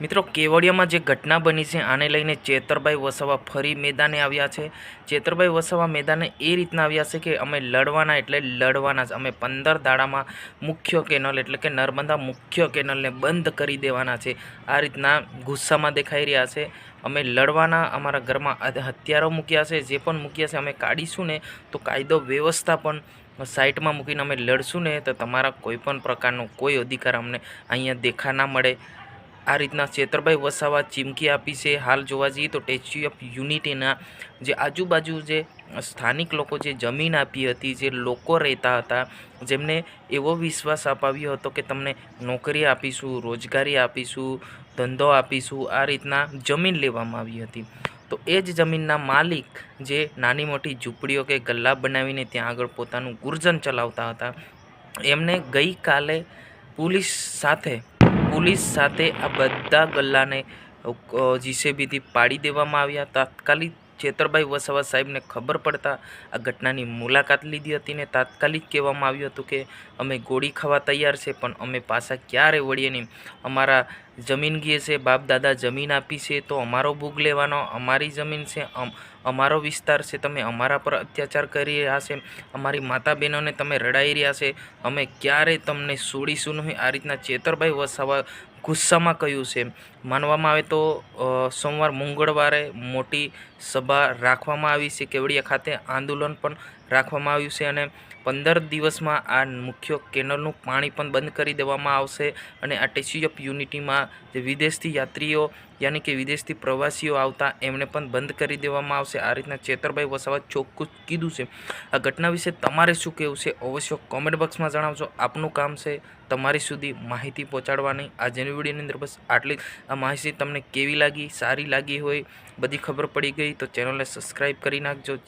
મિત્રો, કેવડિયામાં જે ઘટના બની છે, આને લઈને ચેતરભાઈ વસાવા ફરી મેદાને આવ્યા છે. ચેતરભાઈ વસાવા મેદાને એ રીતના આવ્યા છે કે અમે લડવાના એટલે લડવાના અમે પંદર દાડામાં મુખ્ય કેનલ એટલે કે નર્મદા મુખ્ય કેનલને બંધ કરી દેવાના છે. આ રીતના ગુસ્સામાં દેખાઈ રહ્યા છે. અમે લડવાના, અમારા ઘરમાં હથ- હથિયારો મૂક્યા છે. જે પણ મૂક્યા છે, અમે કાઢીશું ને તો કાયદો વ્યવસ્થા પણ સાઇટમાં મૂકીને અમે લડશું ને તો તમારા કોઈ પણ પ્રકારનો કોઈ અધિકાર અમને અહીંયા દેખા ના મળે. આ રીતના ચેતરભાઈ વસાવા ચીમકી આપી છે. હાલ જોવા જઈએ તો સ્ટેચ્યુ ઓફ યુનિટીના જે આજુબાજુ જે સ્થાનિક લોકો જે જમીન આપી હતી, જે લોકો રહેતા હતા, જેમને એવો વિશ્વાસ અપાવ્યો હતો કે તમને નોકરી આપીશું, રોજગારી આપીશું, ધંધો આપીશું, આ રીતના જમીન લેવામાં આવી હતી. તો એ જ જમીનના માલિક જે નાની મોટી ઝૂંપડીઓ કે ગલ્લા બનાવીને ત્યાં આગળ પોતાનું ગુર્જન ચલાવતા હતા, એમને ગઈકાલે પોલીસ સાથે પોલીસ સાથે આ બધા ગલ્લાને જીસીબીથી પાડી દેવામાં આવ્યા. તાત્કાલિક ચેતરભાઈ વસાવા સાહેબને ખબર પડતા આ ઘટનાની મુલાકાત લીધી હતી ને તાત્કાલિક કહેવામાં આવ્યું હતું કે અમે ગોળી ખાવા તૈયાર છે, પણ અમે પાછા ક્યારે વળીએ નહીં અમારા જમીન ગીએ છે, બાપ દાદા જમીન આપી છે, તો અમારો ભૂગ લેવાનો, અમારી જમીન છે, અમ, અમારો વિસ્તાર છે, તમે અમારા પર અત્યાચાર કરી રહ્યા છે, અમારી માતા બહેનોને તમે રડાઈ રહ્યા છે, અમે ક્યારે તમને છોડીશું નહીં? આ રીતના ચેતરભાઈ વસાવા ગુસ્સામાં કહ્યું છે. માનવામાં આવે તો સોમવાર મંગળવારે મોટી સભા રાખવામાં આવી છે. કેવડિયા ખાતે આંદોલન પણ રાખવામાં આવ્યું છે અને પંદર દિવસમાં આ મુખ્ય કેનલનું પાણી પણ બંધ કરી દેવામાં આવશે અને આ સ્ટેચ્યુ ઓફ યુનિટીમાં જે વિદેશથી યાત્રીઓ, યાની કે વિદેશથી પ્રવાસીઓ આવતા, એમને પણ બંધ કરી દેવામાં આવશે. આ રીતના ચેતરભાઈ વસાવા ચોખ્ખું કીધું છે. આ ઘટના વિશે તમારે શું કહેવું છે? અવશ્ય કોમેન્ટ બોક્સમાં જણાવજો. આપનું કામ છે તમારી સુધી માહિતી પહોંચાડવાની. આજની વિડીયોની અંદર બસ આટલી આ માહિતી તમને કેવી લાગી? સારી લાગી હોય, બધી ખબર પડી ગઈ તો ચેનલને સબસ્ક્રાઈબ કરી નાખજો.